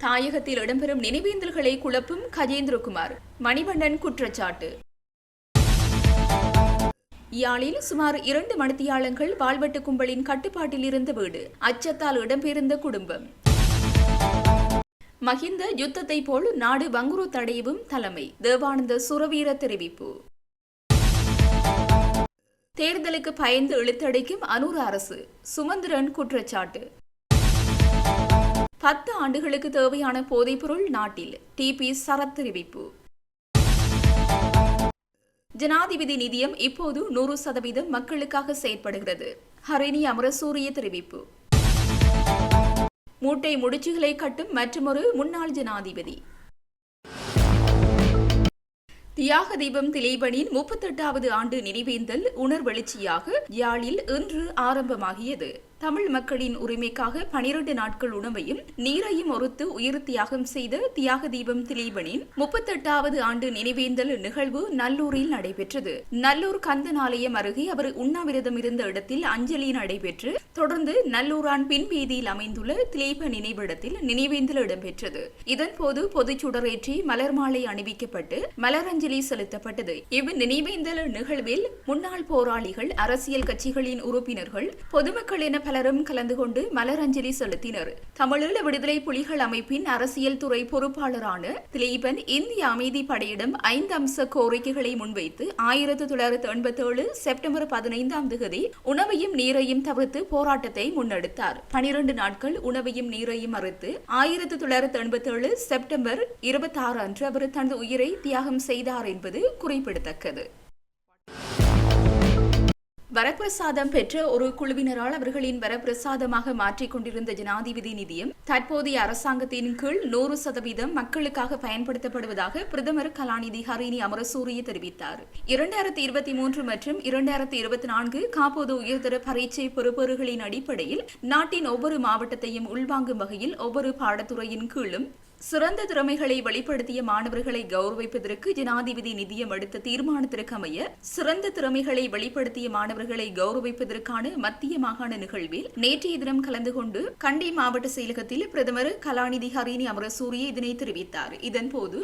தாயகத்தில் இடம்பெறும் நினைவேந்தல்களை குழப்பும் கஜேந்திரகுமார். மணிவண்ணன் குற்றச்சாட்டு. யாழில் சுமார் இரண்டு மணித்தியாளங்கள் வாழ்வெட்டு கும்பலின் கட்டுப்பாட்டில் இருந்த வீடு. அச்சத்தால் இடம்பெயர்ந்த குடும்பம். மஹிந்த யுத்தத்தை போல் நாடு வங்குரு தடையவும் தலைமை. தேவானந்த சுரவீர தெரிவிப்பு. தேர்தலுக்கு பயந்து இழுத்தடைக்கும் அனூர் அரசு. சுமந்திரன் குற்றச்சாட்டு. பத்து ஆண்டுகளுக்கு தேவையான போதைப்பொருள் நாட்டில். டிபி சரத் தெரிவிப்பு. ஜனாதிபதி நிதியம் இப்போது நூறு சதவீதம் மக்களுக்காக செயற்படுகிறது. ஹரிணி அமரசூரிய தெரிவிப்பு. மூட்டை முடிச்சுகளை கட்டும் மற்றொரு முன்னாள் ஜனாதிபதி. தியாக தீபம் திலீபனின் முப்பத்தெட்டாவது ஆண்டு நினைவேந்தல் உணர்வெழுச்சியாக யாழில் இன்று ஆரம்பமாகியது. தமிழ் மக்களின் உரிமைக்காக பனிரெண்டு நாட்கள் உணவையும் நீரையும் ஒருத்து உயிர் தியாகம் செய்த தியாக தீபம் திலீபனின் முப்பத்தெட்டாவது ஆண்டு நினைவேந்தல் நிகழ்வு நல்லூரில் நடைபெற்றது. நல்லூர் கந்தனாலயம் அருகே அவர் உண்ணாவிரதம் இருந்த இடத்தில் அஞ்சலி நடைபெற்று தொடர்ந்து நல்லூரான் பின்வீதியில் அமைந்துள்ள திலீப நினைவிடத்தில் நினைவேந்தல் இடம்பெற்றது. இதன்போது பொதுச் சுடரேற்றி மலர் மாலை அணிவிக்கப்பட்டு மலரஞ்சலி செலுத்தப்பட்டது. இவ் நினைவேந்தல் நிகழ்வில் முன்னாள் போராளிகள் அரசியல் கட்சிகளின் உறுப்பினர்கள் பொதுமக்கள் என பலரும் கலந்து கொண்டு மலரஞ்சலி செலுத்தினர். தமிழீழ விடுதலை புலிகள் அமைப்பின் அரசியல் துறை பொறுப்பாளரான திலீபன் இந்திய அமைதி படையிடம் ஐந்து அம்ச கோரிக்கைகளை முன்வைத்து ஆயிரத்தி தொள்ளாயிரத்தி எண்பத்தி ஏழு செப்டம்பர் பதினைந்தாம் தேதி உணவையும் நீரையும் தவிர்த்து போராட்டத்தை முன்னெடுத்தார். பனிரெண்டு நாட்கள் உணவையும் நீரையும் மறுத்து ஆயிரத்தி தொள்ளாயிரத்தி எண்பத்தி ஏழு செப்டம்பர் இருபத்தி ஆறு அன்று அவர் தனது உயிரை தியாகம் செய்தார் என்பது குறிப்பிடத்தக்கது. வரப்பிரசாதம் பெற்ற ஒரு குழுவினரால் அவர்களின் வரப்பிரசாதமாக மாற்றிக் கொண்டிருந்த ஜனாதிபதி நிதியம் தற்போதைய அரசாங்கத்தின் கீழ் நூறு சதவீதம் மக்களுக்காக பயன்படுத்தப்படுவதாக பிரதமர் கலாநிதி ஹரிணி அமரசூரிய தெரிவித்தார். இரண்டாயிரத்தி இருபத்தி மூன்று மற்றும் இரண்டாயிரத்தி இருபத்தி நான்கு காப்போது உயர்தர பரீட்சை பெறுபேறுகளின் அடிப்படையில் நாட்டின் ஒவ்வொரு மாவட்டத்தையும் உள்வாங்கும் வகையில் ஒவ்வொரு பாடத்துறையின் கீழும் சிறந்த திறமைகளை வெளிப்படுத்திய மாணவர்களை கௌரவிப்பதற்கு ஜனாதிபதி நிதியம் எடுத்த தீர்மானத்திற்கு அமைய சிறந்த திறமைகளை வெளிப்படுத்திய மாணவர்களை கௌரவிப்பதற்கான மத்திய மாகாண நிகழ்வில் நேற்றைய தினம் கலந்து கொண்டு கண்டி மாவட்ட செயலகத்தில் பிரதமர் கலாநிதி ஹரிணி அமரசூரிய இதனை தெரிவித்தார். இதன்போது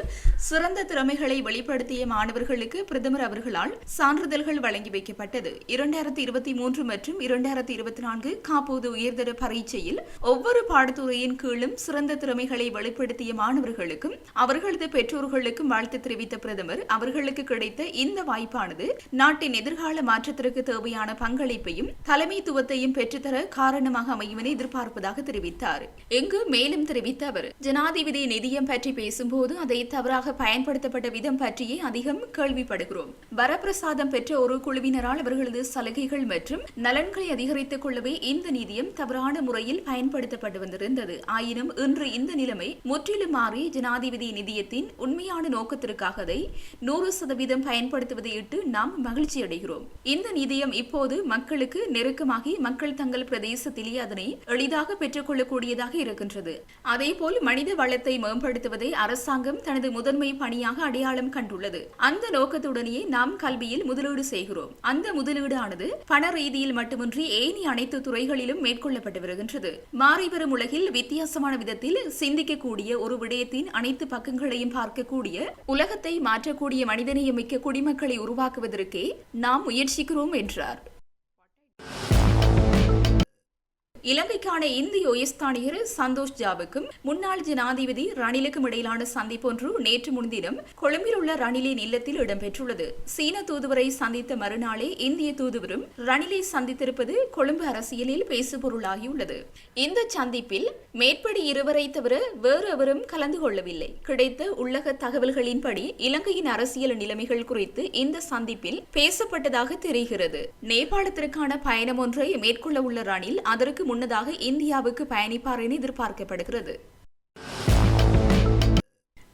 சிறந்த திறமைகளை வெளிப்படுத்திய மாணவர்களுக்கு பிரதமர் அவர்களால் சான்றிதழ்கள் வழங்கி வைக்கப்பட்டது. இரண்டாயிரத்தி இருபத்தி மூன்று மற்றும் இரண்டாயிரத்தி இருபத்தி நான்கு காப்போது உயர்தர பரீட்சையில் ஒவ்வொரு பாடத்துறையின் கீழும் சிறந்த திறமைகளை வெளிப்படுத்தி நடத்திய மாணவர்களுக்கும் அவர்களது பெற்றோர்களுக்கும் வாழ்த்து தெரிவித்த பிரதமர் அவர்களுக்கு கிடைத்த இந்த வாய்ப்பானது நாட்டின் எதிர்கால மாற்றத்திற்கு தேவையான பங்களிப்பையும் தலைமைத்துவத்தையும் பெற்றுத்தர காரணமாக அமையும் என எதிர்பார்ப்பதாக தெரிவித்தார். எங்கு மேலும் தெரிவித்த அவர் ஜனாதிபதி நிதியம் பற்றி பேசும்போது அதை தவறாக பயன்படுத்தப்பட்ட விதம் பற்றியே அதிகம் கேள்விப்படுகிறோம். வரப்பிரசாதம் பெற்ற ஒரு குழுவினரால் அவர்களது சலுகைகள் மற்றும் நலன்களை அதிகரித்துக் கொள்ளவே இந்த நிதியம் தவறான முறையில் பயன்படுத்தப்பட்டு வந்திருந்தது. ஆயினும் இன்று இந்த நிலைமை முற்றிலும் முற்றிலுமாறி ஜனாதிபதி நிதியத்தின் உண்மையான நோக்கத்திற்காக அதை நூறு சதவீதம் பயன்படுத்துவதை இட்டு நாம் மகிழ்ச்சியடைகிறோம். இந்த நிதியம் இப்போது மக்களுக்கு நெருக்கமாகி மக்கள் தங்கள் பிரதேசத்திலே அதனை எளிதாக பெற்றுக்கொள்ளக்கூடியதாக இருக்கின்றது. அதேபோல் மனித வளத்தை மேம்படுத்துவதை அரசாங்கம் தனது முதன்மை பணியாக அடையாளம் கண்டுள்ளது. அந்த நோக்கத்துடனேயே நாம் கல்வியில் முதலீடு செய்கிறோம். அந்த முதலீடானது பண ரீதியில் மட்டுமின்றி ஏனி அனைத்து துறைகளிலும் மேற்கொள்ளப்பட்டு வருகின்றது. மாறிவரும் உலகில் வித்தியாசமான விதத்தில் சிந்திக்கக்கூடிய ஒரு விடயத்தின் அனைத்து பக்கங்களையும் பார்க்கக்கூடிய உலகத்தை மாற்றக்கூடிய மனிதநேயமிக்க குடிமக்களை உருவாக்குவதற்கே நாம் முயற்சிக்கிறோம் என்றார். இலங்கைக்கான இந்திய உயஸ்தானியர் சந்தோஷ் ஜாவுக்கும் முன்னாள் ஜனாதிபதி ரணிலுக்கும் இடையிலான சந்திப்பொன்று நேற்று முன்தினம் கொழும்பில் உள்ள ரணிலின் இல்லத்தில் இடம்பெற்றுள்ளது. சீன தூதுவரை சந்தித்த மறுநாளே இந்திய தூதுவரும் ரணிலை சந்தித்திருப்பது கொழும்பு அரசியலில் பேசுபொருளாகியுள்ளது. இந்த சந்திப்பில் மேற்படி இருவரை தவிர வேறு எவரும் கலந்து கொள்ளவில்லை. கிடைத்த உள்ளக தகவல்களின்படி இலங்கையின் அரசியல் நிலைமைகள் குறித்து இந்த சந்திப்பில் பேசப்பட்டதாக தெரிகிறது. நேபாளத்திற்கான பயணம் ஒன்றை மேற்கொள்ள உள்ள ரணில் அதற்கு முன்னதாக இந்தியாவுக்கு பயணிப்பார் என எதிர்பார்க்கப்படுகிறது.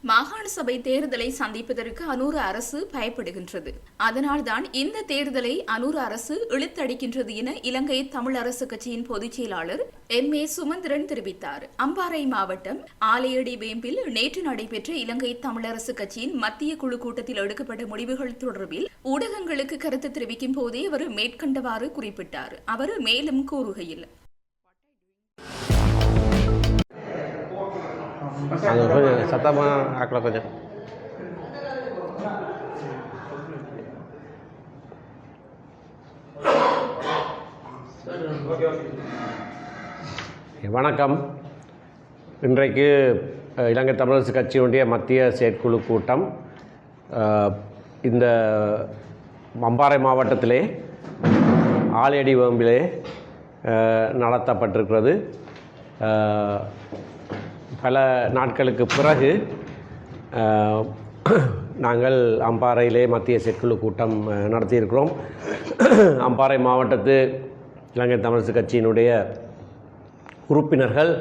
மாகாண சபை தேர்தலை சந்திப்பதற்கு அனூர் அரசு பயப்படுகின்றது. அதனால்தான் இந்த தேர்தலை அனூர் அரசு இழுத்தடிக்கின்றது என இலங்கை தமிழ் அரசு கட்சியின் பொதுச் செயலாளர் எம். ஏ. சுமந்திரன் தெரிவித்தார். அம்பாறை மாவட்டம் ஆலையடி வேம்பில் நேற்று நடைபெற்ற இலங்கை தமிழரசு கட்சியின் மத்திய குழு கூட்டத்தில் எடுக்கப்பட்ட முடிவுகள் தொடர்பில் ஊடகங்களுக்கு கருத்து தெரிவிக்கும் போதே அவர் மேற்கண்டவாறு குறிப்பிட்டார். அவர் மேலும் கூறுகையில் அது கொஞ்சம் சத்தமாக ஆக்கல கொஞ்சம். வணக்கம். இன்றைக்கு இலங்கை தமிழரசு கட்சியினுடைய மத்திய செயற்குழு கூட்டம் இந்த மம்பாறை மாவட்டத்திலே ஆலையடி வேம்பிலே நடத்தப்பட்டிருக்கிறது. பல நாட்களுக்கு பிறகு நாங்கள் அம்பாறையிலே மத்திய செயற்குழு கூட்டம் நடத்தியிருக்கிறோம். அம்பாறை மாவட்டத்து இலங்கை தமிழரசு கட்சியினுடைய உறுப்பினர்கள்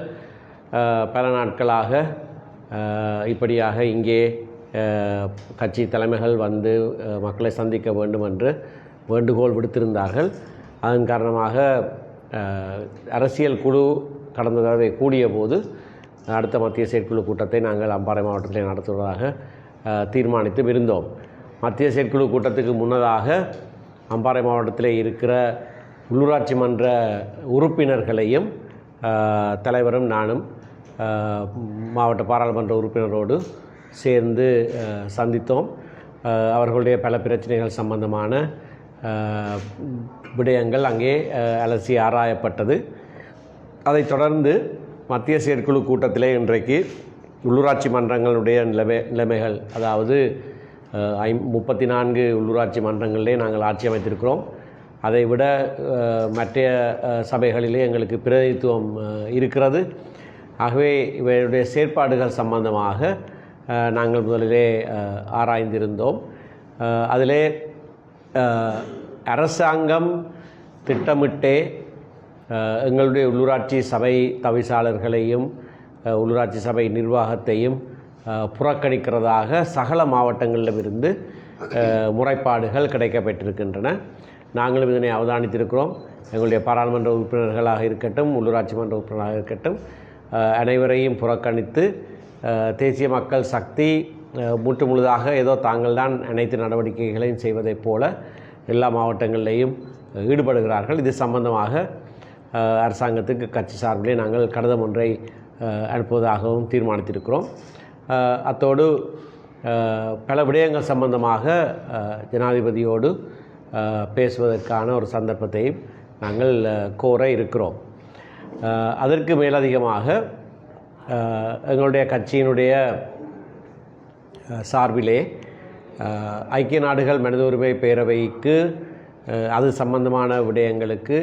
பல நாட்களாக இப்படியாக இங்கே கட்சி தலைமைகள் வந்து மக்களை சந்திக்க வேண்டும் என்று வேண்டுகோள் விடுத்திருந்தார்கள். அதன் காரணமாக அரசியல் குழு கடந்த தடவை கூடிய போது அடுத்த மத்திய செயற்குழு கூட்டத்தை நாங்கள் அம்பாறை மாவட்டத்தில் நடத்துவதாக தீர்மானித்து இருந்தோம் மத்திய செயற்குழு கூட்டத்துக்கு முன்னதாக அம்பாறை மாவட்டத்தில் இருக்கிற உள்ளூராட்சி மன்ற உறுப்பினர்களையும் தலைவரும் நானும் மாவட்ட பாராளுமன்ற உறுப்பினரோடு சேர்ந்து சந்தித்தோம். அவர்களுடைய பல பிரச்சனைகள் சம்பந்தமான விடயங்கள் அங்கே அலசி ஆராயப்பட்டது. அதைத் தொடர்ந்து மத்திய செயற்குழு கூட்டத்திலே இன்றைக்கு உள்ளூராட்சி மன்றங்களுடைய நிலைமை நிலைமைகள் அதாவது ஐ முப்பத்தி நான்கு உள்ளூராட்சி மன்றங்களிலே நாங்கள் ஆட்சி அமைத்திருக்கிறோம். அதை விட மற்ற சபைகளிலே எங்களுக்கு பிரதிநிதித்துவம் இருக்கிறது. ஆகவே இவருடைய செயற்பாடுகள் சம்பந்தமாக நாங்கள் முதலிலே ஆராய்ந்திருந்தோம். அதிலே அரசாங்கம் திட்டமிட்டே எங்களுடைய உள்ளூராட்சி சபை தவிசாளர்களையும் உள்ளூராட்சி சபை நிர்வாகத்தையும் புறக்கணிக்கிறதாக சகல மாவட்டங்களிலிருந்து முறைப்பாடுகள் கிடைக்கப்பெற்றிருக்கின்றன நாங்களும் இதனை அவதானித்திருக்கிறோம். எங்களுடைய பாராளுமன்ற உறுப்பினர்களாக இருக்கட்டும் உள்ளூராட்சி மன்ற உறுப்பினராக இருக்கட்டும் அனைவரையும் புறக்கணித்து தேசிய மக்கள் சக்தி மூட்டு முற்று முழுதாக ஏதோ தாங்கள் தான் அனைத்து நடவடிக்கைகளையும் செய்வதைப் போல எல்லா மாவட்டங்களிலேயும் ஈடுபடுகிறார்கள். இது சம்பந்தமாக அரசாங்கத்துக்கு கட்சி சார்பிலே நாங்கள் கடிதம் ஒன்றை அனுப்புவதாகவும் தீர்மானித்திருக்கிறோம். அத்தோடு பல விடயங்கள் சம்பந்தமாக ஜனாதிபதியோடு பேசுவதற்கான ஒரு சந்தர்ப்பத்தையும் நாங்கள் கோர இருக்கிறோம். அதற்கு மேலதிகமாக எங்களுடைய கட்சியினுடைய சார்பிலே ஐக்கிய நாடுகள் மனித உரிமை பேரவைக்கு அது சம்பந்தமான விடயங்களுக்கு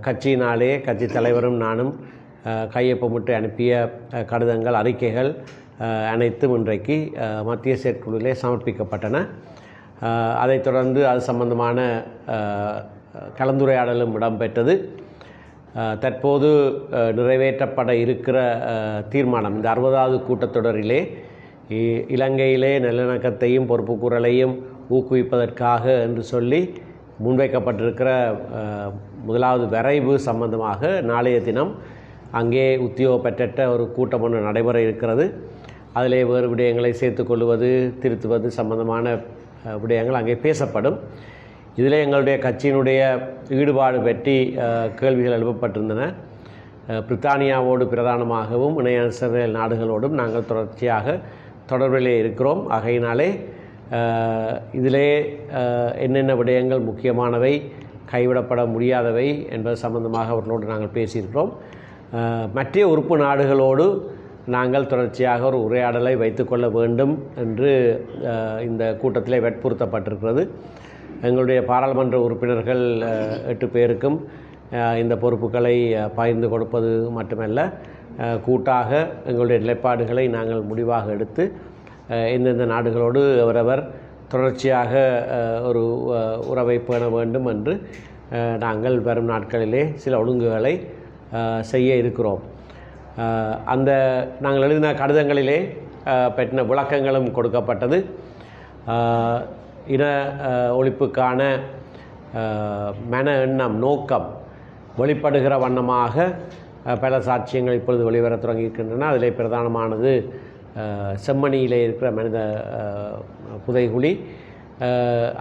கட்சியினாலே கட்சி தலைவரும் நானும் கையொப்பமிட்டு அனுப்பிய கடிதங்கள் அறிக்கைகள் அனைத்தும் இன்றைக்கு மத்திய செயற்குழுவிலே சமர்ப்பிக்கப்பட்டன. அதைத் தொடர்ந்து அது சம்பந்தமான கலந்துரையாடலும் இடம்பெற்றது. தற்போது நிறைவேற்றப்பட இருக்கிற தீர்மானம் இந்த அறுபதாவது கூட்டத்தொடரிலே இ- இலங்கையிலே நல்லிணக்கத்தையும் பொறுப்புக்கூறலையும் ஊக்குவிப்பதற்காக என்று சொல்லி முன்வைக்கப்பட்டிருக்கிற முதலாவது வரைவு சம்பந்தமாக நாளைய தினம் அங்கே உத்தியோக பெற்ற ஒரு கூட்டம் ஒன்று நடைபெற இருக்கிறது. அதிலே வேறு விடயங்களை சேர்த்துக்கொள்வது திருத்துவது சம்பந்தமான விடயங்கள் அங்கே பேசப்படும். இதில் எங்களுடைய கட்சியினுடைய ஈடுபாடு பற்றி கேள்விகள் எழுப்பப்பட்டிருந்தன. பிரித்தானியாவோடு பிரதானமாகவும் இணைய நாடுகளோடும் நாங்கள் தொடர்ச்சியாக தொடர்பிலே இருக்கிறோம். ஆகையினாலே இதிலே என்னென்ன விடயங்கள் முக்கியமானவை கைவிடப்பட முடியாதவை என்பது சம்பந்தமாக அவர்களோடு நாங்கள் பேசியிருக்கிறோம். மற்ற உறுப்பு நாடுகளோடு நாங்கள் தொடர்ச்சியாக ஒரு உரையாடலை வைத்துக்கொள்ள வேண்டும் என்று இந்த கூட்டத்திலே வற்புறுத்தப்பட்டிருக்கிறது. எங்களுடைய பாராளுமன்ற உறுப்பினர்கள் எட்டு பேருக்கும் இந்த பொறுப்புகளை பகிர்ந்து கொடுப்பது மட்டுமல்ல கூட்டாக எங்களுடைய நிலைப்பாடுகளை நாங்கள் முடிவாக எடுத்து எந்தெந்த நாடுகளோடு அவரவர் தொடர்ச்சியாக ஒரு உறவை பேண வேண்டும் என்று நாங்கள் வரும் நாட்களிலே சில ஒழுங்குகளை செய்ய இருக்கிறோம். அந்த நாங்கள் எழுதின கடிதங்களிலே பெற்ற விளக்கங்களும் கொடுக்கப்பட்டது. இன ஒழிப்புக்கான மன எண்ணம் நோக்கம் வெளிப்படுகிற வண்ணமாக பல சாட்சியங்கள் இப்பொழுது வெளிவரத் தொடங்கியிருக்கின்றன. அதிலே பிரதானமானது செம்மணியிலே இருக்கிற மனித புதைகுழி.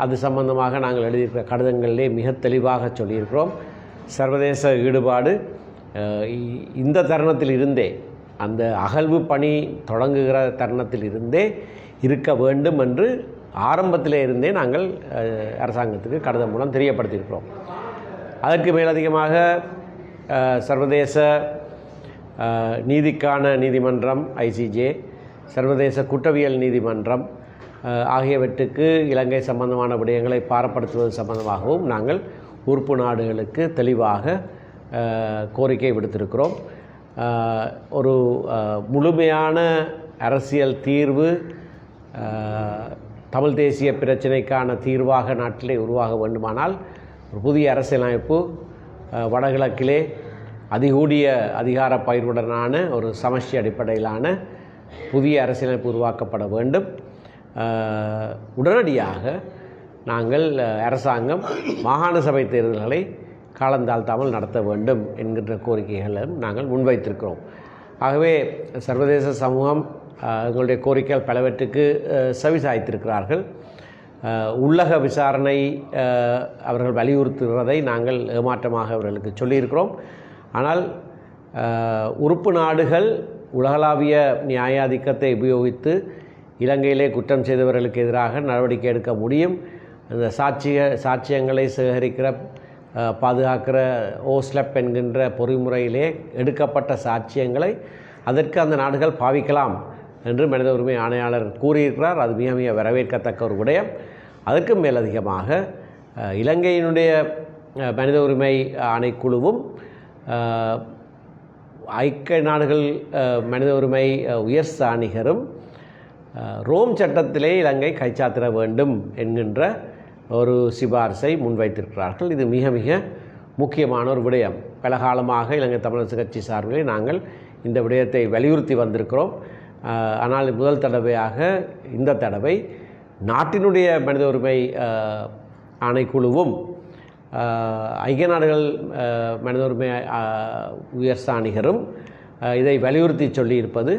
அது சம்பந்தமாக நாங்கள் எழுதியிருக்கிற கடிதங்களிலே மிக தெளிவாக சொல்லியிருக்கிறோம். சர்வதேச ஈடுபாடு இந்த தருணத்தில் இருந்தே அந்த அகழ்வு பணி தொடங்குகிற தருணத்தில் இருந்தே இருக்க வேண்டும் என்று ஆரம்பத்திலே இருந்தே நாங்கள் அரசாங்கத்துக்கு கடிதம் மூலம் தெரியப்படுத்தியிருக்கிறோம். அதற்கு மேலதிகமாக சர்வதேச நீதிக்கான நீதிமன்றம் ஐசிஜே சர்வதேச குற்றவியல் நீதிமன்றம் ஆகியவற்றுக்கு இலங்கை சம்பந்தமான விடயங்களை பாரப்படுத்துவது சம்பந்தமாகவும் நாங்கள் உறுப்பு நாடுகளுக்கு தெளிவாக கோரிக்கை விடுத்திருக்கிறோம். ஒரு முழுமையான அரசியல் தீர்வு தமிழ் தேசிய பிரச்சினைக்கான தீர்வாக நாட்டிலே உருவாக வேண்டுமானால் ஒரு புதிய அரசியலமைப்பு வடகிழக்கிலே அதிகூடிய அதிகார பயிர்வுடனான ஒரு சமஷ்டி அடிப்படையிலான புதிய அரசியலமைப்பு உருவாக்கப்பட வேண்டும். உடனடியாக நாங்கள் அரசாங்கம் மாகாண சபை தேர்தல்களை காலந்தாழ்த்தாமல் நடத்த வேண்டும் என்கின்ற கோரிக்கைகளும் நாங்கள் முன்வைத்திருக்கிறோம். ஆகவே சர்வதேச சமூகம் எங்களுடைய கோரிக்கைகள் பலவற்றுக்கு அஹ், செவிசாய்த்திருக்கிறார்கள். உள்ளக விசாரணை அவர்கள் வலியுறுத்துகிறதை நாங்கள் ஏமாற்றமாக அவர்களுக்கு சொல்லியிருக்கிறோம். ஆனால் உறுப்பு நாடுகள் உலகளாவிய நியாயாதிக்கத்தை உபயோகித்து இலங்கையிலே குற்றம் செய்தவர்களுக்கு எதிராக நடவடிக்கை எடுக்க முடியும். அந்த சாட்சிய சாட்சியங்களை சேகரிக்கிற பாதுகாக்கிற ஓஸ்லப் என்கின்ற பொறிமுறையிலே எடுக்கப்பட்ட சாட்சியங்களை அதற்கு அந்த நாடுகள் பாவிக்கலாம் என்று மனித உரிமை ஆணையாளர் கூறியிருக்கிறார். அது மிக மிக வரவேற்கத்தக்க ஒரு விடயம். அதற்கும் மேலதிகமாக இலங்கையினுடைய மனித உரிமை ஆணைக்குழுவும் ஐக்கிய நாடுகள் மனித உரிமை உயர் சாணிகரும் ரோம் சட்டத்திலே இலங்கை கைச்சாத்திட வேண்டும் என்கின்ற ஒரு சிபாரிசை முன்வைத்திருக்கிறார்கள். இது மிக மிக முக்கியமான ஒரு விடயம். பல காலமாக இலங்கை தமிழரசு கட்சி சார்பிலே நாங்கள் இந்த விடயத்தை வலியுறுத்தி வந்திருக்கிறோம். ஆனால் முதல் தடவையாக இந்த தடவை நாட்டினுடைய மனித உரிமை ஆணைக்குழுவும் ஐக்கிய நாடுகள் மனித உரிமை உயர்ஸ்தானிகரும் உயர் சாணிகரும் இதை வலியுறுத்தி சொல்லியிருப்பது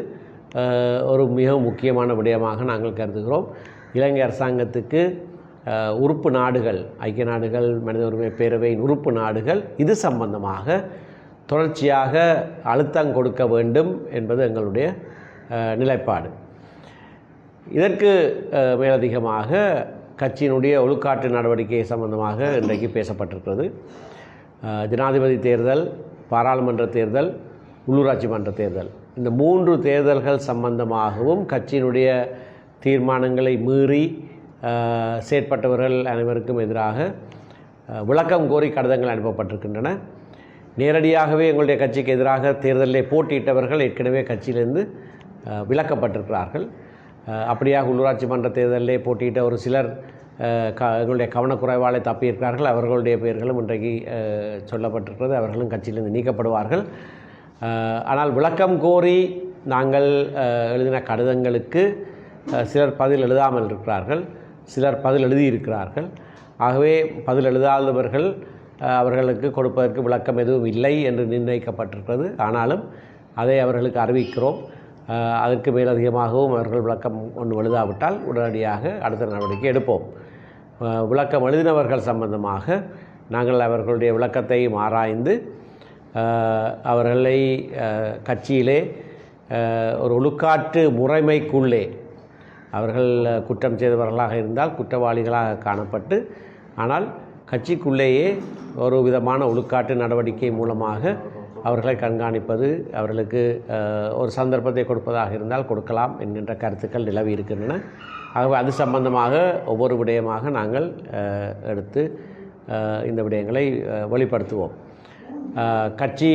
ஒரு மிக முக்கியமான விடயமாக நாங்கள் கருதுகிறோம். இலங்கை அரசாங்கத்துக்கு உறுப்பு நாடுகள் ஐக்கிய நாடுகள் மனித உரிமை பேரவையின் உறுப்பு நாடுகள் இது சம்பந்தமாக தொடர்ச்சியாக அழுத்தம் கொடுக்க வேண்டும் என்பது எங்களுடைய நிலைப்பாடு. இதற்கு மேலதிகமாக கட்சியினுடைய ஒழுக்காட்டு நடவடிக்கை சம்பந்தமாக இன்றைக்கு பேசப்பட்டிருக்கிறது. ஜனாதிபதி தேர்தல் பாராளுமன்ற தேர்தல் உள்ளூராட்சி மன்ற தேர்தல். இந்த மூன்று தேர்தல்கள் சம்பந்தமாகவும் கட்சியினுடைய தீர்மானங்களை மீறி செயற்பட்டவர்கள் அனைவருக்கும் எதிராக விளக்கம் கோரி கடிதங்கள் அனுப்பப்பட்டிருக்கின்றன. நேரடியாகவே எங்களுடைய கட்சிக்கு எதிராக தேர்தலில் போட்டியிட்டவர்கள் ஏற்கனவே கட்சியிலிருந்து விளக்கப்பட்டிருக்கிறார்கள் விலக்கப்பட்டிருக்கிறார்கள். அப்படியாக உள்ளூராட்சி மன்ற தேர்தலிலே போட்டியிட்ட ஒரு சிலர் க எங்களுடைய கவனக்குறைவாலே தப்பியிருக்கிறார்கள். அவர்களுடைய பெயர்களும் இன்றைக்கு சொல்லப்பட்டிருக்கிறது. அவர்களும் கட்சியிலிருந்து நீக்கப்படுவார்கள். ஆனால் விளக்கம் கோரி நாங்கள் எழுதின கடிதங்களுக்கு சிலர் பதில் எழுதாமல் இருக்கிறார்கள் சிலர் பதில் எழுதியிருக்கிறார்கள். ஆகவே பதில் எழுதாதவர்கள் அவர்களுக்கு கொடுப்பதற்கு விளக்கம் எதுவும் இல்லை என்று நிர்ணயிக்கப்பட்டிருக்கிறது. ஆனாலும் அதை அவர்களுக்கு அறிவிக்கிறோம். அதற்கு மேலதிகமாகவும் அவர்கள் விளக்கம் ஒன்று எழுதாவிட்டால் உடனடியாக அடுத்த நடவடிக்கை எடுப்போம். விளக்கம் எழுதினவர்கள் சம்பந்தமாக நாங்கள் அவர்களுடைய விளக்கத்தையும் ஆராய்ந்து அவர்களை கட்சியிலே ஒரு ஒழுக்காற்று முறைமைக்குள்ளே அவர்கள் குற்றம் செய்தவர்களாக இருந்தால் குற்றவாளிகளாக காணப்பட்டு ஆனால் கட்சிக்குள்ளேயே ஒரு விதமான ஒழுக்காட்டு நடவடிக்கை மூலமாக அவர்களை கண்காணிப்பது அவர்களுக்கு ஒரு சந்தர்ப்பத்தை கொடுப்பதாக இருந்தால் கொடுக்கலாம் என்கின்ற கருத்துக்கள் நிலவி இருக்கின்றன. ஆகவே அது சம்பந்தமாக ஒவ்வொரு விடயமாக நாங்கள் எடுத்து இந்த விடயங்களை வெளிப்படுத்துவோம். கட்சி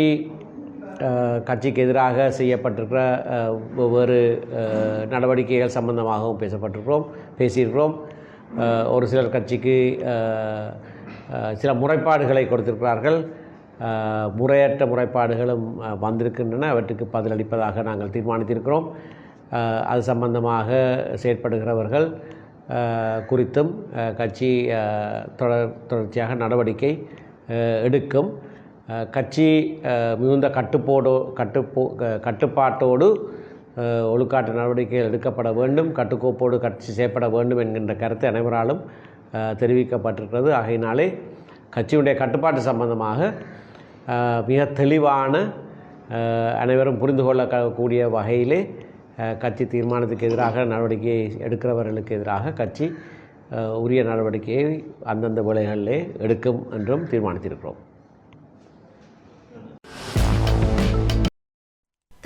கட்சிக்கு எதிராக செய்யப்பட்டிருக்கிற ஒவ்வொரு நடவடிக்கைகள் சம்பந்தமாகவும் பேசப்பட்டிருக்கிறோம் பேசியிருக்கிறோம். ஒரு சிலர் கட்சிக்கு சில முறைப்பாடுகளை கொடுத்திருக்கிறார்கள். முறையற்ற முறைப்பாடுகளும் வந்திருக்கின்றன. அவற்றுக்கு பதிலளிப்பதாக நாங்கள் தீர்மானித்திருக்கிறோம். அது சம்பந்தமாக செயற்படுகிறவர்கள் குறித்தும் கட்சி தொடர் தொடர்ச்சியாக நடவடிக்கை எடுக்கும். கட்சி மிகுந்த கட்டுப்போடு கட்டுப்போ கட்டுப்பாட்டோடு ஒழுக்காட்டு நடவடிக்கைகள் எடுக்கப்பட வேண்டும் கட்டுக்கோப்போடு கட்சி செய்யப்பட வேண்டும் என்கின்ற கருத்து அனைவராலும் தெரிவிக்கப்பட்டிருக்கிறது. ஆகையினாலே கட்சியுடைய கட்டுப்பாட்டு சம்பந்தமாக மிக தெளிவான அனைவரும் புரிந்து கொள்ளக்கூடிய வகையிலே கட்சி தீர்மானத்துக்கு எதிராக நடவடிக்கை எடுக்கிறவர்களுக்கு எதிராக கட்சி உரிய நடவடிக்கையை அந்தந்த வேலைகளிலே எடுக்கும் என்றும் தீர்மானித்திருக்கிறோம்.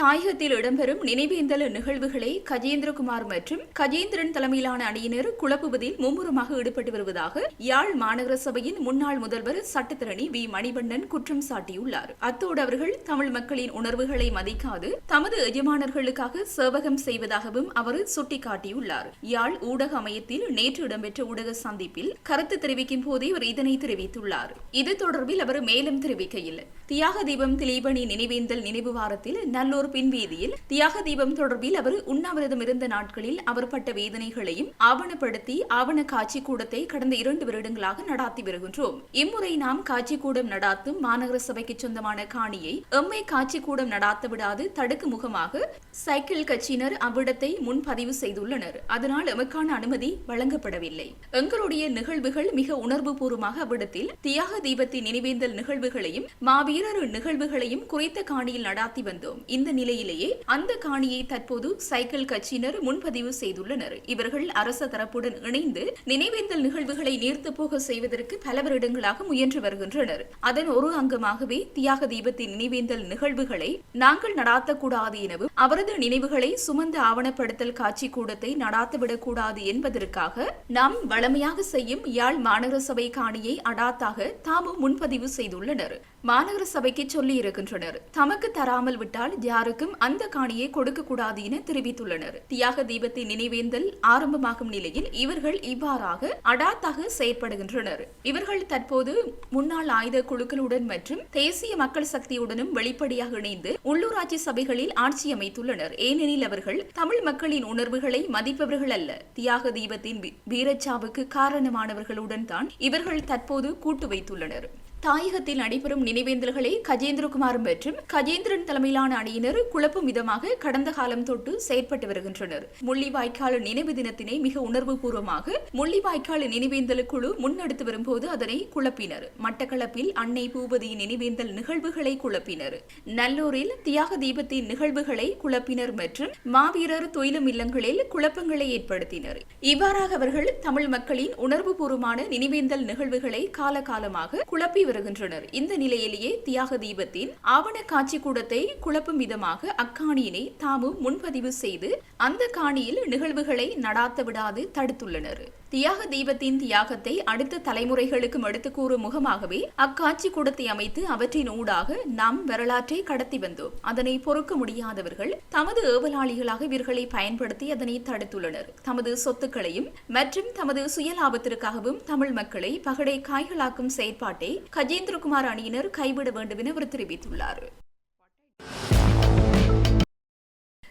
தாயகத்தில் இடம்பெறும் நினைவேந்தல் நிகழ்வுகளை கஜேந்திரகுமார் மற்றும் கஜேந்திரன் தலைமையிலான அணியினர் குழப்புவதில் மும்முரமாக ஈடுபட்டு வருவதாக யாழ் மாநகர சபையின் முன்னாள் முதல்வர் சட்டத்திரணி வி. மணிவண்ணன் குற்றம் சாட்டியுள்ளார். அத்தோடு அவர்கள் தமிழ் மக்களின் உணர்வுகளை மதிக்காது தமது எஜமானர்களுக்காக சேவகம் செய்வதாகவும் அவர் சுட்டிக்காட்டியுள்ளார். யாழ் ஊடக அமையத்தில் நேற்று இடம்பெற்ற ஊடக சந்திப்பில் கருத்து தெரிவிக்கும் போதே அவர் இதனை தெரிவித்துள்ளார். இது தொடர்பில் அவர் மேலும் தெரிவிக்கையில் தியாக தீபம் திலீபனின் நினைவேந்தல் நினைவு வாரத்தில் நல்லூர் பின்வீதியில் தியாக தீபம் தொடர்பில் அவர் உண்ணாவிரதம் இருந்த நாட்களில் அவர் பட்ட வேதனைகளையும் ஆவணப்படுத்தி ஆவண காட்சி கூடத்தை கடந்த இரண்டு வருடங்களாக நடாத்தி வருகின்றோம். இம்முறை நாம் காட்சி கூடம் நடாத்தும் மாநகர சபைக்கு சொந்தமான காணியை எம்மை காட்சி கூடம் நடாத்த விடாது தடுக்கும் முகமாக சைக்கிள் கட்சியினர் அவ்விடத்தை முன்பதிவு செய்துள்ளனர். அதனால் எமக்கான அனுமதி வழங்கப்படவில்லை. எங்களுடைய நிகழ்வுகள் மிக உணர்வு பூர்வமாக அவ்விடத்தில் தியாக தீபத்தின் நினைவேந்தல் நிகழ்வுகளையும் மாவீர் மாவீரர் நிகழ்வுகளையும் குறைத்த காணியில் நடாத்தி வந்தோம். இந்த நிலையிலேயே அந்த காணியை தற்போது சைக்கிள் கட்சியினர் முன்பதிவு செய்துள்ளனர். இவர்கள் அரச தரப்புடன் இணைந்து நினைவேந்தல் நிகழ்வுகளை நீர்த்து போக செய்வதற்கு பல வருடங்களாக முயன்று வருகின்றனர். அதன் ஒரு அங்கமாகவே தியாக தீபத்தின் நினைவேந்தல் நிகழ்வுகளை நாங்கள் நடாத்தக்கூடாது எனவும் அவரது நினைவுகளை சுமந்து ஆவணப்படுத்தல் காட்சி கூடத்தை நடாத்தவிடக் கூடாது என்பதற்காக நாம் வளமையாக செய்யும் யாழ் மாநகர சபை காணியை அடாத்தாக தாமும் முன்பதிவு செய்துள்ளனர். மாநகர சபைக்கு சொல்லி இருக்கின்றனர் தமக்கு தராமல் விட்டால் யாருக்கும் அந்த காணியை கொடுக்க கூடாது என தெரிவித்துள்ளனர். தியாக தீபத்தை நினைவேந்தல் ஆரம்பமாகும் நிலையில் இவர்கள் இவ்வாறாக அடாத்தாக செயற்படுகின்றனர். இவர்கள் தற்போது முன்னாள் ஆயுத குழுக்களுடன் மற்றும் தேசிய மக்கள் சக்தியுடனும் வெளிப்படையாக இணைந்து உள்ளூராட்சி சபைகளில் ஆட்சி அமைத்துள்ளனர். ஏனெனில் அவர்கள் தமிழ் மக்களின் உணர்வுகளை மதிப்பவர்கள் அல்ல. தியாக தீபத்தின் வீரச்சாவுக்கு காரணமானவர்களுடன் தான் இவர்கள் தற்போது கூட்டு வைத்துள்ளனர். தாயகத்தில் நடைபெறும் நினைவேந்தல்களை கஜேந்திரகுமார் மற்றும் கஜேந்திரன் தலைமையிலான அணியினர் குழப்பும் விதமாக கடந்த காலம் தொட்டு செயற்பட்டு வருகின்றனர். முள்ளிவாய்க்கால் நினைவு தினத்தினை மிக உணர்வு பூர்வமாக முள்ளிவாய்க்கால் நினைவேந்தல் குழு முன்னெடுத்து வரும்போது அதனை குழப்பினர். மட்டக்களப்பில் அன்னை பூபதியின் நினைவேந்தல் நிகழ்வுகளை குழப்பினர். நல்லூரில் தியாக தீபத்தின் நிகழ்வுகளை குழப்பினர் மற்றும் மாவீரர் தொயிலும் இல்லங்களில் குழப்பங்களை ஏற்படுத்தினர். இவ்வாறாக அவர்கள் தமிழ் மக்களின் உணர்வுபூர்வமான நினைவேந்தல் நிகழ்வுகளை காலகாலமாக குழப்பி வருகின்றனர். இந்த நிலையிலேயே தியாக தீபத்தின் ஆவண காட்சி கூடத்தை குழப்பும் விதமாக அக்காணியினை தாமும் முன்பதிவு செய்து அந்த காணியில் நிகழ்வுகளை நடாத்த விடாது தடுத்துள்ளனர். தியாக தீபத்தின் தியாகத்தை அடுத்த தலைமுறைகளுக்கும் எடுத்து கூறும் முகமாகவே அக்காட்சி கூடத்தை அமைத்து அவற்றின் ஊடாக நாம் வரலாற்றை கடத்தி வந்தோம். அதனை பொறுக்க முடியாதவர்கள் தமது ஏவலாளிகளாக இவர்களை பயன்படுத்தி அதனை தடுத்துள்ளனர். தமது சொத்துக்களையும் மற்றும் தமது சுயலாபத்திற்காகவும் தமிழ் மக்களை பகடை காய்களாக்கும் செயற்பாட்டை கஜேந்திரகுமார் அணியினர் கைவிட வேண்டும் என அவர் தெரிவித்துள்ளார்.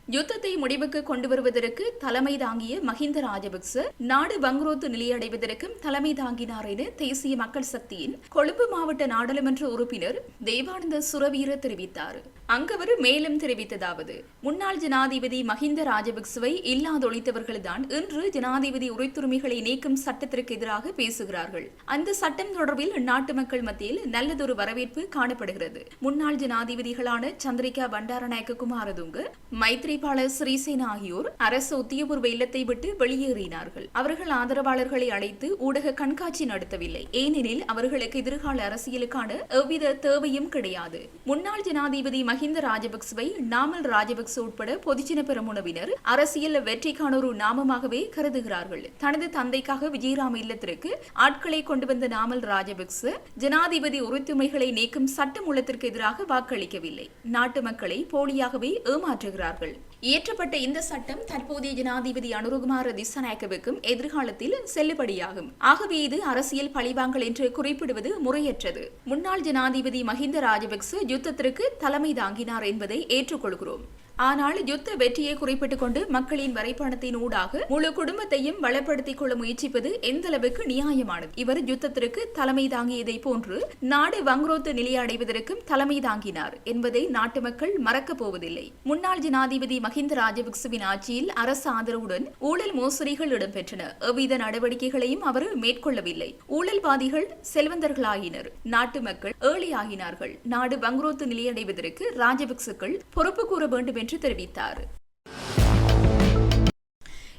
யுத்தத்தை முடிவுக்கு கொண்டு வருவதற்கு தலைமை தாங்கிய மஹிந்த ராஜபக்ச நாடு வங்குரோத்து நிலையடைவதற்கும் தலைமை தாங்கினார் என தேசிய மக்கள் சக்தியின் கொழும்பு மாவட்ட நாடாளுமன்ற உறுப்பினர் தேவானந்த சுரவீர தெரிவித்தார். அங்கவர் மேலும் தெரிவித்ததாவது முன்னாள் ஜனாதிபதி மஹிந்த ராஜபக்சவை இல்லாதொழித்தவர்கள்தான் இன்று ஜனாதிபதி உரித்துரிமைகளை நீக்கும் சட்டத்திற்கு எதிராக பேசுகிறார்கள். அந்த சட்டம் தொடர்பில் நாட்டு மக்கள் மத்தியில் நல்லதொரு வரவேற்பு காணப்படுகிறது. முன்னாள் ஜனாதிபதிகளான சந்திரிகா பண்டாரநாயக்க குமாரதுங்க மைத்ரி மைத்ரிபால சிறிசேனா ஆகியோர் அரசு உத்தியபூர்வ இல்லத்தை விட்டு வெளியேறினார்கள். அவர்கள் ஆதரவாளர்களை அழைத்து ஊடக கண்காட்சி நடத்தவில்லை. ஏனெனில் அவர்களுக்கு எதிர்கால அரசியலுக்கான எவ்வித தேவையும் கிடையாது. முன்னாள் ஜனாதிபதி மஹிந்த ராஜபக்சவை நாமல் ராஜபக்ச உட்பட பொதுஜன பெருமுனவினர் அரசியல் வெற்றிக்கான ஒரு நாமமாகவே கருதுகிறார்கள். தனது தந்தைக்காக விஜயராம இல்லத்திற்கு ஆட்களை கொண்டு வந்த நாமல் ராஜபக்ச ஜனாதிபதி உறுத்துமைகளை நீக்கும் சட்டமூலத்திற்கு எதிராக வாக்களிக்கவில்லை. நாட்டு மக்களை போலியாகவே ஏமாற்றுகிறார்கள். இயற்றப்பட்ட இந்த சட்டம் தற்போதைய ஜனாதிபதி அனுரகுமார திசநாயக்கவுக்கும் எதிர்காலத்தில் செல்லுபடியாகும். ஆகவே இது அரசியல் பழிவாங்கல் என்று குறிப்பிடுவது முறையற்றது. முன்னாள் ஜனாதிபதி மஹிந்த ராஜபக்ச யுத்தத்திற்கு தலைமை தாங்கினார் என்பதை ஏற்றுக்கொள்கிறோம். ஆனால் யுத்த வெற்றியை குறிப்பிட்டுக் கொண்டு மக்களின் வரைபடத்தின் ஊடாக முழு குடும்பத்தையும் வளப்படுத்திக் கொள்ள முயற்சிப்பது எந்த அளவுக்கு நியாயமானது? இவர் யுத்தத்திற்கு தலைமை தாங்கியதை போன்று நாடு வங்குரோத்து நிலை அடைவதற்கும் தலைமை தாங்கினார் என்பதை நாட்டு மக்கள் மறக்கப் போவதில்லை. முன்னாள் ஜனாதிபதி மஹிந்த ராஜபக்சவின் ஆட்சியில் அரசு ஆதரவுடன் ஊழல் மோசடிகள் இடம்பெற்றன. எவ்வித நடவடிக்கைகளையும் அவர் மேற்கொள்ளவில்லை. ஊழல்வாதிகள் செல்வந்தர்களாயினர். நாட்டு மக்கள் ஏழையாகினார்கள். நாடு வங்குரோத்து நிலையடைவதற்கு ராஜபக்சக்கள் பொறுப்பு கூற வேண்டும் என்று தெரிவித்தார்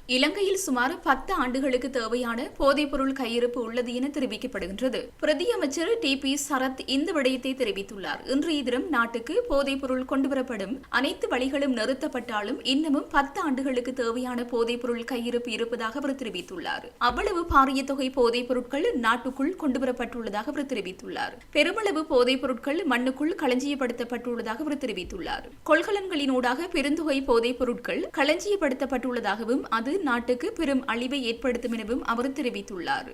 இலங்கையில் சுமார் பத்து ஆண்டுகளுக்கு தேவையான போதைப்பொருள் கையிருப்பு உள்ளது என தெரிவிக்கப்படுகின்றது. பிரதி அமைச்சர் டி பி சரத் இந்த விடயத்தை தெரிவித்துள்ளார். இன்றைய தினம் நாட்டுக்கு போதைப்பொருள் கொண்டுவரப்படும் அனைத்து வழிகளும் நிறுத்தப்பட்டாலும் இன்னமும் பத்து ஆண்டுகளுக்கு தேவையான போதைப்பொருள் கையிருப்பு இருப்பதாக அவர் தெரிவித்துள்ளார். அவ்வளவு பாரிய தொகை போதைப் பொருட்கள் நாட்டுக்குள் கொண்டுவரப்பட்டுள்ளதாக அவர் தெரிவித்துள்ளார். பெருமளவு போதைப் பொருட்கள் மண்ணுக்குள் களஞ்சியப்படுத்தப்பட்டுள்ளதாக அவர் தெரிவித்துள்ளார். கொள்கலன்களினூடாக பெருந்தொகை போதைப் பொருட்கள் களஞ்சியப்படுத்தப்பட்டுள்ளதாகவும் அது நாட்டுக்கு பெரும் அழிவை ஏற்படுத்தும் எனவும் அவர் தெரிவித்துள்ளார்.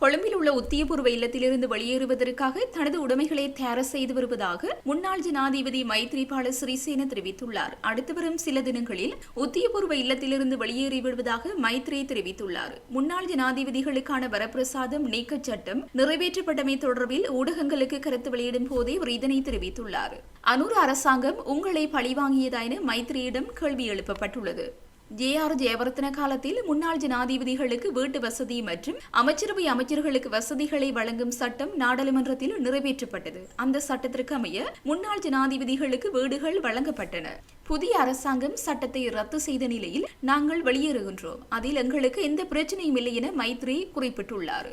கொழும்பில் உள்ள உத்தியபூர்வ இல்லத்திலிருந்து வெளியேறுவதற்காக தனது உடைமைகளை தயார் செய்து வருவதாக முன்னாள் ஜனாதிபதி மைத்ரிபால சிறிசேன தெரிவித்துள்ளார். அடுத்து வரும் சில தினங்களில் உத்தியபூர்வ இல்லத்திலிருந்து வெளியேறிவிடுவதாக மைத்ரி தெரிவித்துள்ளார். முன்னாள் ஜனாதிபதிகளுக்கான வரப்பிரசாதம் நீக்கச் சட்டம் நிறைவேற்றப்பட்டமை தொடர்பில் ஊடகங்களுக்கு கருத்து வெளியிடும் போதே அவர் இதனை தெரிவித்துள்ளார். அனூர் அரசாங்கம் உங்களை பழிவாங்கியதா என மைத்ரியிடம் கேள்வி எழுப்பப்பட்டுள்ளது. ஜே ஆர் ஜெயவர்த்தன காலத்தில் முன்னாள் ஜனாதிபதிகளுக்கு வீட்டு வசதி மற்றும் அமைச்சரவை அமைச்சர்களுக்கு வசதிகளை வழங்கும் சட்டம் நாடாளுமன்றத்தில் நிறைவேற்றப்பட்டது. அந்த சட்டத்திற்கு அமைய முன்னாள் ஜனாதிபதிகளுக்கு வீடுகள் வழங்கப்பட்டன. புதிய அரசாங்கம் சட்டத்தை ரத்து செய்த நிலையில் நாங்கள் வெளியேறுகின்றோம். அதில் எங்களுக்கு எந்த பிரச்சனையும் இல்லை என மைத்ரி குறிப்பிட்டுள்ளார்.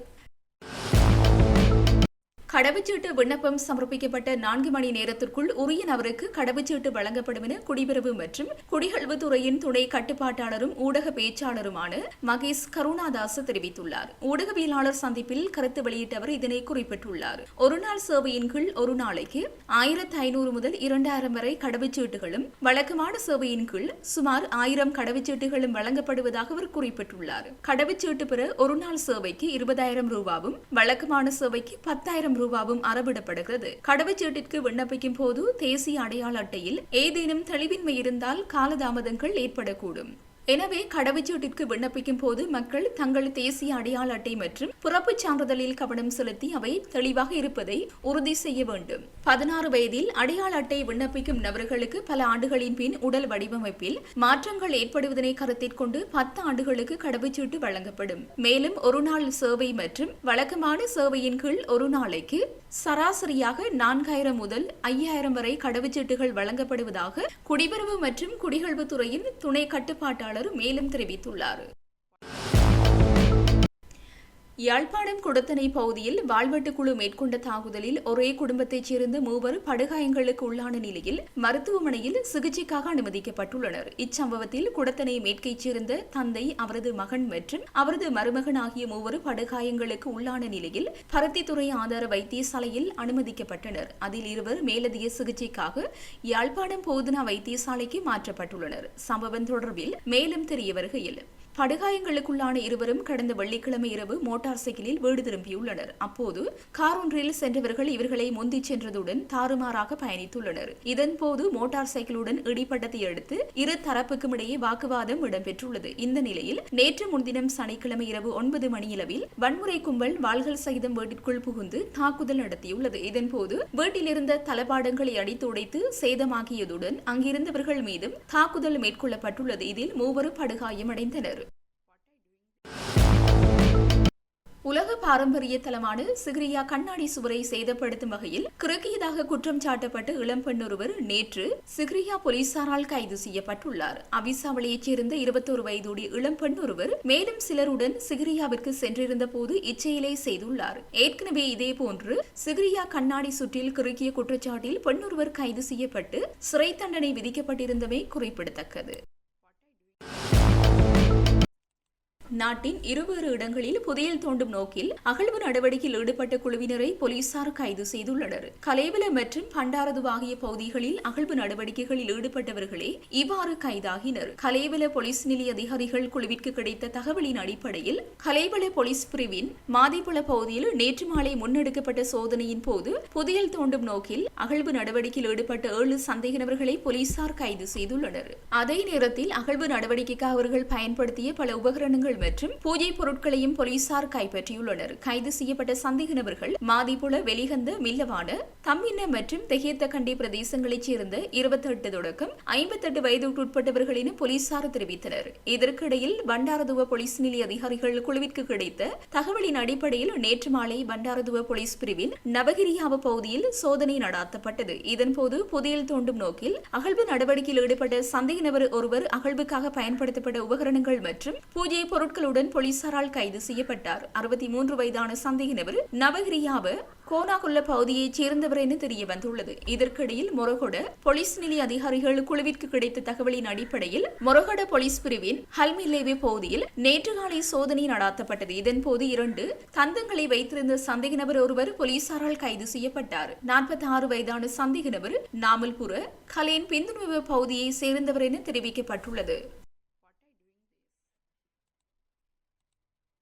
கடவுச்சீட்டு விண்ணப்பம் சமர்ப்பிக்கப்பட்ட நான்கு மணி நேரத்திற்குள் உரிய நபருக்கு கடவுச்சீட்டு வழங்கப்படும் என குடிபிறவு மற்றும் குடிகழ்வு துறையின் துணை கட்டுப்பாட்டாளரும் ஊடக பேச்சாளருமான மகேஷ் கருணாதாஸ் தெரிவித்துள்ளார். ஊடகவியலாளர் சந்திப்பில் கருத்து வெளியிட்டவர் இதனை குறிப்பிட்டுள்ளார். ஒருநாள் சேவையின் கீழ் ஒரு நாளைக்கு ஆயிரத்தி ஐநூறு முதல் இரண்டாயிரம் வரை கடவுச்சீட்டுகளும் வழக்கமான சேவையின் கீழ் சுமார் ஆயிரம் கடவுச்சீட்டுகளும் வழங்கப்படுவதாக அவர் குறிப்பிட்டுள்ளார். கடவுச்சீட்டு பெற ஒரு நாள் சேவைக்கு இருபதாயிரம் ரூபாவும் வழக்கமான சேவைக்கு பத்தாயிரம் ரூபாய் ரூபாவும் அறவிடப்படுகிறது. கடவுச்சீட்டிற்கு விண்ணப்பிக்கும் போது தேசிய அடையாள அட்டையில் ஏதேனும் தெளிவின்மை இருந்தால் காலதாமதங்கள் ஏற்படக்கூடும். எனவே கடவுச்சீட்டிற்கு விண்ணப்பிக்கும் போது மக்கள் தங்கள் தேசிய அடையாள அட்டை மற்றும் பிறப்புச் சான்றிதழில் கவனம் செலுத்தி அவை தெளிவாக இருப்பதை உறுதி செய்ய வேண்டும். பதினாறு வயதில் அடையாள அட்டை விண்ணப்பிக்கும் நபர்களுக்கு பல ஆண்டுகளின் பின் உடல் வடிவமைப்பில் மாற்றங்கள் ஏற்படுவதனை கருத்தில் கொண்டு பத்து ஆண்டுகளுக்கு கடவுச்சீட்டு வழங்கப்படும். மேலும் ஒரு நாள் சேவை மற்றும் வழக்கமான சேவையின் கீழ் ஒரு நாளைக்கு சராசரியாக நான்காயிரம் முதல் ஐயாயிரம் வரை கடவுச்சீட்டுகள் வழங்கப்படுவதாக குடிபெறவு மற்றும் குடிகழ்வு துறையின் துணை கட்டுப்பாட்டாளர் மேலும் தெரிவித்துள்ளார். யாழ்ப்பாணம் குடத்தனை பகுதியில் வாழ்வெட்டு குழு மேற்கொண்ட தாக்குதலில் ஒரே குடும்பத்தைச் சேர்ந்த மூவர் படுகாயங்களுக்கு உள்ளான நிலையில் மருத்துவமனையில் சிகிச்சைக்காக அனுமதிக்கப்பட்டுள்ளனர். இச்சம்பவத்தில் குடத்தனை மேற்கைச் சேர்ந்த தந்தை அவரது மகன் மற்றும் அவரது மருமகன் ஆகிய மூவர் படுகாயங்களுக்கு உள்ளான நிலையில் பருத்தித்துறை ஆதார வைத்தியசாலையில் அனுமதிக்கப்பட்டனர். அதில் இருவர் மேலதிக சிகிச்சைக்காக யாழ்ப்பாணம் போதனா வைத்தியசாலைக்கு மாற்றப்பட்டுள்ளனர். சம்பவம் தொடர்பில் மேலும் தெரிய வருகையில் படுகாயங்களுக்குள்ளான இருவரும் கடந்த வெள்ளிக்கிழமை இரவு மோட்டார் சைக்கிளில் வீடு திரும்பியுள்ளனர். அப்போது கார் ஒன்றில் சென்றவர்கள் இவர்களை முந்திச் சென்றதுடன் தாறுமாறாக பயணித்துள்ளனர். இதன்போது மோட்டார் சைக்கிளுடன் இடிப்பட்டதை அடுத்து இரு தரப்புக்கும் இடையே வாக்குவாதம் இடம்பெற்றுள்ளது. இந்த நிலையில் நேற்று முன்தினம் சனிக்கிழமை இரவு ஒன்பது மணியளவில் வன்முறை கும்பல் வாள்கள் சகிதம் வீட்டிற்குள் புகுந்து தாக்குதல் நடத்தியுள்ளது. இதன்போது வீட்டிலிருந்த தளபாடங்களை அடித்து உடைத்து சேதமாக்கியதுடன் அங்கிருந்தவர்கள் மீதும் தாக்குதல் மேற்கொள்ளப்பட்டுள்ளது. இதில் மூவரும் படுகாயமடைந்தனர். உலக பாரம்பரிய தலமான சிகிரியா கண்ணாடி சுவரை சேதப்படுத்தும் வகையில் கிறுக்கியதாக குற்றம் சாட்டப்பட்ட இளம்பெண் ஒருவர் நேற்று சிகிரியா போலீசாரால் கைது செய்யப்பட்டுள்ளார். அவிசாவளியைச் சேர்ந்த இருபத்தோரு வயதுடைய இளம்பெண் ஒருவர் மேலும் சிலருடன் சிகிரியாவிற்கு சென்றிருந்த போது இச்செயலை செய்துள்ளார். ஏற்கனவே இதேபோன்று சிகிரியா கண்ணாடி சுற்றில் கிறுக்கிய குற்றச்சாட்டில் பெண்ணொருவர் கைது செய்யப்பட்டு சிறை தண்டனை விதிக்கப்பட்டிருந்தமை குறிப்பிடத்தக்கது. நாட்டின் இருவேறு இடங்களில் புதையல் தோண்டும் நோக்கில் அகழ்வு நடவடிக்கையில் ஈடுபட்ட குழுவினரை போலீசார் கைது செய்துள்ளனர். கலேவல மற்றும் பண்டாரது ஆகிய பகுதிகளில் அகழ்வு நடவடிக்கைகளில் ஈடுபட்டவர்களே இவ்வாறு கைதாகினர். கலேவல போலீஸ் நிலைய அதிகாரிகள் குழுவிற்கு கிடைத்த தகவலின் அடிப்படையில் கலேவல போலீஸ் பிரிவின் மாதிப்புல பகுதியில் நேற்று மாலை முன்னெடுக்கப்பட்ட சோதனையின் போது புதையல் தோண்டும் நோக்கில் அகழ்வு நடவடிக்கையில் ஈடுபட்ட ஏழு சந்தேக நபர்களை போலீசார் கைது செய்துள்ளனர். அதே நேரத்தில் அகழ்வு நடவடிக்கைக்கு அவர்கள் பயன்படுத்திய பல உபகரணங்கள் மற்றும் பூஜை பொருட்களையும் போலீசார் கைப்பற்றியுள்ளனர். கைது செய்யப்பட்ட சந்தேக நபர்கள் மாதிபுல வெளிகந்த மில்லவான தம்பின மற்றும் தெஹேத்தகண்டி பிரதேசங்களைச் சேர்ந்த இருபத்தெட்டு தொடக்கம் ஐம்பத்தெட்டு வயதுக்குட்பட்டவர்கள் என போலீசார் தெரிவித்தனர். இதற்கிடையில் பண்டாரதுவ போலீஸ் நிலைய அதிகாரிகள் குழுவிற்கு கிடைத்த தகவலின் அடிப்படையில் நேற்று மாலை பண்டாரதுவ போலீஸ் பிரிவின் நவகிரியாவ பகுதியில் சோதனை நடாத்தப்பட்டது. இதன்போது புதையல் தோண்டும் நோக்கில் அகழ்வு நடவடிக்கையில் ஈடுபட்ட சந்தேக நபர் ஒருவர் அகழ்வுக்காக பயன்படுத்தப்பட்ட உபகரணங்கள் மற்றும் பூஜை பொருள் பொருட்களுடன் போலீசாரால் கைது செய்யப்பட்டார். அறுபத்தி மூன்று வயதான சந்தேக நபர் நவகிரியாவ கோனாகுல்ல பகுதியைச் சேர்ந்தவர் என தெரிய வந்துள்ளது இதற்கிடையில் மொரகொட போலீஸ் நிலைய அதிகாரிகள் குழுவிற்கு கிடைத்த தகவலின் அடிப்படையில் மொரகொட போலீஸ் பிரிவின் ஹல்மிலேவே பகுதியில் நேற்று காலை சோதனை நடாத்தப்பட்டது. இதன்போது இரண்டு தந்தங்களை வைத்திருந்த சந்தேக நபர் ஒருவர் போலீசாரால் கைது செய்யப்பட்டார். நாற்பத்தி ஆறு வயதான சந்தேக நபர் நாமல்புர கலேன் பிந்துணுவ பகுதியை சேர்ந்தவர் என தெரிவிக்கப்பட்டுள்ளது.